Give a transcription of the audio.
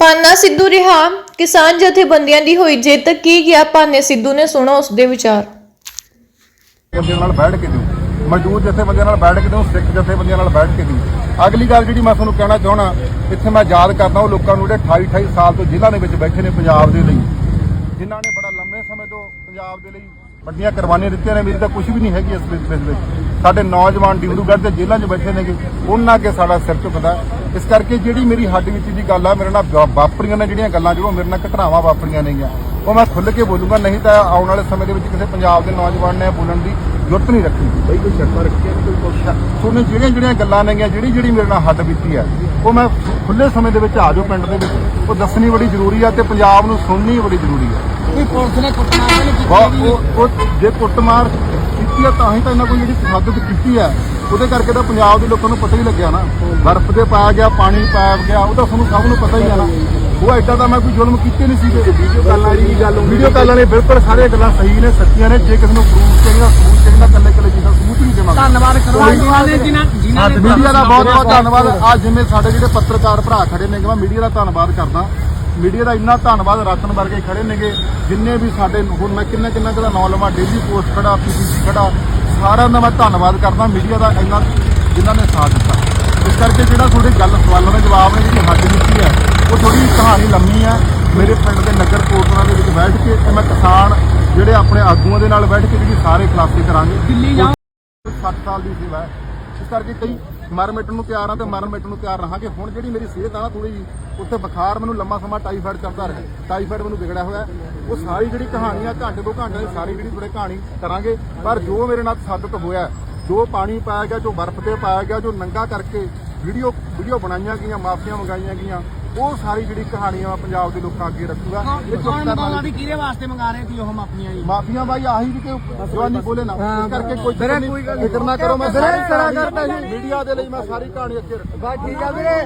ਪਾਨਾ ਸਿੱਧੂ ਰਿਹਾ, ਕਿਸਾਨ ਜਥੇਬੰਦੀਆਂ ਦੀ ਹੋਈ ਜਿੱਤ, ਕੀ ਗਿਆ ਪਾਨੇ ਸਿੱਧੂ ਨੇ ਸੁਣੋ ਉਸ ਦੇ ਵਿਚਾਰ? ਬੰਦਿਆਂ ਨਾਲ ਬੈਠ ਕੇ ਦਿਓ। ਮਜ਼ਦੂਰ ਜਥੇਬੰਦੀਆਂ ਨਾਲ ਬੈਠ ਕੇ ਦਿਓ, ਸਿੱਖ ਜਥੇਬੰਦੀਆਂ ਨਾਲ ਬੈਠ ਕੇ ਦਿਓ। ਅਗਲੀ ਗੱਲ ਜਿਹੜੀ ਮੈਂ ਤੁਹਾਨੂੰ ਕਹਿਣਾ ਚਾਹਣਾ ਇੱਥੇ ਮੈਂ ਯਾਦ ਕਰਦਾ ਉਹ ਲੋਕਾਂ ਨੂੰ ਜਿਹੜੇ 28 28 ਸਾਲ ਤੋਂ ਜ਼ਿਲ੍ਹਾ ਦੇ ਵਿੱਚ ਬੈਠੇ ਨੇ ਪੰਜਾਬ ਦੇ ਲਈ। ਜਿਨ੍ਹਾਂ ਨੇ ਬੜਾ ਲੰਮੇ ਸਮੇਂ ਤੋਂ ਪੰਜਾਬ ਦੇ ਲਈ ਵੱਡੀਆਂ ਕੁਰਬਾਨੀਆਂ ਦਿੱਤੀਆਂ ਨੇ, ਮੇਰੀ ਤਾਂ ਕੁਝ ਵੀ ਨਹੀਂ ਹੈਗੀ ਇਸ ਵਿੱਚ। ਸਾਡੇ ਨੌਜਵਾਨ ਡਿਬਰੂਗੜ੍ਹ ਦੇ ਜੇਲ੍ਹਾਂ 'ਚ ਬੈਠੇ ਨੇਗੇ ਉਹਨਾਂ ਅੱਗੇ ਸਾਡਾ ਸਿਰ ਝੁਕਦਾ ਇਸ ਕਰਕੇ ਜਿਹੜੀ ਮੇਰੀ ਹੱਡ ਵਿੱਚ ਦੀ ਗੱਲ ਆ ਮੇਰੇ ਨਾਲ ਵਾਪਰੀਆਂ ਨੇ ਜਿਹੜੀਆਂ ਗੱਲਾਂ ਜਿਹੜੀਆਂ ਮੇਰੇ ਨਾਲ ਘਟਨਾਵਾਂ ਵਾਪਰੀਆਂ ਨੇਗੀਆਂ ਉਹ ਮੈਂ ਖੁੱਲ੍ਹ ਕੇ ਬੋਲੂੰਗਾ ਨਹੀਂ ਤਾਂ ਆਉਣ ਵਾਲੇ ਸਮੇਂ ਦੇ ਵਿੱਚ ਕਿਸੇ ਪੰਜਾਬ ਦੇ ਨੌਜਵਾਨ ਨੇ ਬੋਲਣ ਦੀ ਜ਼ਰੂਰਤ ਨਹੀਂ ਰੱਖੀ ਬਈ ਕੋਈ ਸ਼ਰਤਾਂ ਰੱਖੀਆਂ ਨਹੀਂ ਕੋਈ ਕੋਸ਼ਿਸ਼ ਤੁਹਾਨੂੰ ਜਿਹੜੀਆਂ ਜਿਹੜੀਆਂ ਗੱਲਾਂ ਨੇਗੀਆਂ ਜਿਹੜੀ ਜਿਹੜੀ ਮੇਰੇ ਨਾਲ ਹੱਦ ਬੀਤੀ ਆ ਉਹ ਮੈਂ ਖੁੱਲੇ ਸਮੇਂ ਦੇ ਵਿੱਚ ਆ ਜਾਓ ਪਿੰਡ ਦੇ ਵਿੱਚ। ਉਹ ਦੱਸਣੀ ਬੜੀ ਜ਼ਰੂਰੀ ਆ ਤੇ ਪੰਜਾਬ ਨੂੰ ਸੁਣਨੀ ਬੜੀ ਜ਼ਰੂਰੀ ਆ। ਕੋਈ ਪੁਲਿਸ ਨੇ ਕੁੱਟਮਾਰ ਨਹੀਂ ਕੀਤੀ? ਜੇ ਕੁੱਟਮਾਰ ਕੀਤੀ ਆ ਤਾਂ ਹੀ ਤਾਂ ਇਹਨਾਂ ਕੋਈ ਜਿਹੜੀ ਤਸ਼ੱਦਦ ਕੀਤੀ ਆ। ਉਹਦੇ ਕਰਕੇ ਤਾਂ ਪੰਜਾਬ ਦੇ ਲੋਕਾਂ ਨੂੰ ਪਤਾ ਹੀ ਲੱਗਿਆ ਨਾ। ਬਰਫ਼ ਦੇ ਪਾਇਆ ਗਿਆ ਪਾਣੀ ਪਾਇਆ ਗਿਆ ਉਹ ਤਾਂ ਤੁਹਾਨੂੰ ਸਭ ਨੂੰ ਪਤਾ ਹੀ ਆ ਨਾ। ਉਹ ਐਡਾ ਤਾਂ ਮੈਂ ਕੋਈ ਜ਼ੁਲਮ ਕੀਤੇ ਨਹੀਂ ਸੀਗੇ। ਵੀਡੀਓ ਕਾਲ ਵਾਲੀ ਗੱਲ ਵੀਡੀਓ ਕਾਲ ਵਾਲੇ ਬਿਲਕੁਲ ਸਾਰੀਆਂ ਗੱਲਾਂ ਸਹੀ ਨੇ ਸੱਚੀਆਂ ਨੇ। ਜੇ ਕਿਸੇ ਨੂੰ ਪ੍ਰੂਫ ਚਾਹੀਦਾ ਸਬੂਤ ਚਾਹੀਦਾ ਕੱਲੇ ਕੱਲੇ ਚੀਜ਼ਾਂ ਸਬੂਤ ਨਹੀਂ ਦੇਵਾਂਗੇ। ਧੰਨਵਾਦ ਕਰੋ। ਜਿਨ੍ਹਾਂ ਨੇ ਜਿਨ੍ਹਾਂ ਜਿਨ੍ਹਾਂ ਨੇ ਮੀਡੀਆ ਦਾ ਬਹੁਤ ਬਹੁਤ ਧੰਨਵਾਦ। ਆ ਜਿਵੇਂ ਸਾਡੇ ਜਿਹੜੇ ਪੱਤਰਕਾਰ ਭਰਾ ਖੜੇ ਨੇਗੇ ਮੈਂ ਮੀਡੀਆ ਦਾ ਧੰਨਵਾਦ ਕਰਦਾ। ਮੀਡੀਆ ਦਾ ਇੰਨਾ ਧੰਨਵਾਦ ਰਤਨ ਵਰਗੇ ਖੜੇ ਨੇਗੇ ਜਿੰਨੇ ਵੀ ਸਾਡੇ ਹੁਣ ਮੈਂ ਕਿੰਨਾ ਕਿੰਨਾ ਦਾ ਨਾਂ ਲਵਾਂ ਡੇਲੀ ਪੋਸਟ ਖੜਾ ਪੀਪੀਸੀ ਖੜਾ ਸਾਰਿਆਂ ਦਾ ਮੈਂ ਧੰਨਵਾਦ ਕਰਦਾ ਮੀਡੀਆ ਦਾ ਇੰਨਾ ਜਿਨ੍ਹਾਂ ਨੇ ਸਾਥ ਦਿੱਤਾ। ਇਸ ਕਰਕੇ ਜਿਹੜਾ ਤੁਹਾਡੇ ਗੱਲ ਸਵਾਲਾਂ ਦਾ ਜਵਾਬ ਨੇ ਜਿਹੜੀ ਹੱਦ ਦਿੱਤੀ ਹੈ ਉਹ ਥੋੜੀ ਕਹਾਣੀ ਲੰਮੀ ਹੈ। ਮੇਰੇ ਪਿੰਡ ਦੇ ਨਗਰ ਕੋਟਰਾਂ ਦੇ ਵਿੱਚ ਬੈਠ ਕੇ ਤੇ ਮੈਂ ਕਿਸਾਨ ਜਿਹੜੇ ਆਪਣੇ ਆਗੂਆਂ ਦੇ ਨਾਲ ਬੈਠ ਕੇ ਜਿਹੜੀ ਸਾਰੇ ਖਲਾਸੀ ਕਰਾਂਗੇ। ਦਿੱਲੀ ਜਾਓ। 60 ਸਾਲ ਦੀ ਸੇਵਾ ਇਸ ਕਰਕੇ ਕਈ ਮਰਨ ਮਿਟਣ ਨੂੰ ਤਿਆਰ ਆ ਤੇ ਮਰਨ ਮਿਟਣ ਨੂੰ ਤਿਆਰ ਰਹਾਂਗੇ। ਹੁਣ ਜਿਹੜੀ ਮੇਰੀ ਸਿਹਤ ਆ ਨਾ ਥੋੜੀ ਜੀ, ਉੱਥੇ ਬੁਖਾਰ ਮੈਨੂੰ ਲੰਮਾ ਸਮਾਂ ਟਾਈਫਾਇਡ ਕਰਦਾ ਰਿਹਾ। ਟਾਈਫਾਇਡ ਮੈਨੂੰ ਵਿਗੜਿਆ ਹੋਇਆ ਉਹ ਸਾਰੀ ਜਿਹੜੀ ਕਹਾਣੀ ਆ, ਘੰਟੇ ਤੋਂ ਘੰਟੇ ਸਾਰੀ ਜਿਹੜੀ ਥੋੜੇ ਕਹਾਣੀ ਕਰਾਂਗੇ। ਪਰ ਜੋ ਮੇਰੇ ਨਾਲ ਸਾਬਤ ਹੋਇਆ ਜੋ ਪਾਣੀ ਪਾਇਆ ਗਿਆ, ਜੋ ਬਰਫ਼ ਤੇ ਪਾਇਆ ਗਿਆ, ਜੋ ਨੰਗਾ ਕਰਕੇ ਵੀਡੀਓ ਵੀਡੀਓ ਬਣਾਈਆਂ ਗਈਆਂ, ਮਾਫੀਆਂ ਮੰਗਾਈਆਂ ਗਈਆਂ ਉਹ ਸਾਰੀ ਜਿਹੜੀ ਕਹਾਣੀ ਆ ਪੰਜਾਬ ਦੇ ਲੋਕਾਂ ਅੱਗੇ ਰੱਖੂਗਾ। ਇਹ ਚੁੱਪ ਕੌਣ ਕਰਨ ਮੰਗਾਉਣਾ ਵਾਲੀ ਵੀ ਕਿਹਦੇ ਵਾਸਤੇ ਮੰਗਾ ਰਹੇ ਸੀ ਉਹ ਮਾਪੀਆਂ ਜੀ? ਮਾਫੀਆਂ ਬਾਈ ਆਹੀ ਵੀ ਕਿ ਜਵਾਨੀ ਬੋਲੇ ਨਾ। ਇਸ ਕਰਕੇ ਕੋਈ ਫਿਕਰ ਨਾ ਕਰੋ ਮੈਂ ਸਾਰੀ ਕਹਾਣੀ ਮੀਡੀਆ ਦੇ ਲਈ ਮੈਂ ਸਾਰੀ ਕਹਾਣੀ ਅੱਗੇ ਰੱਖੂਗਾ। ਠੀਕ ਆ ਵੀਰੇ।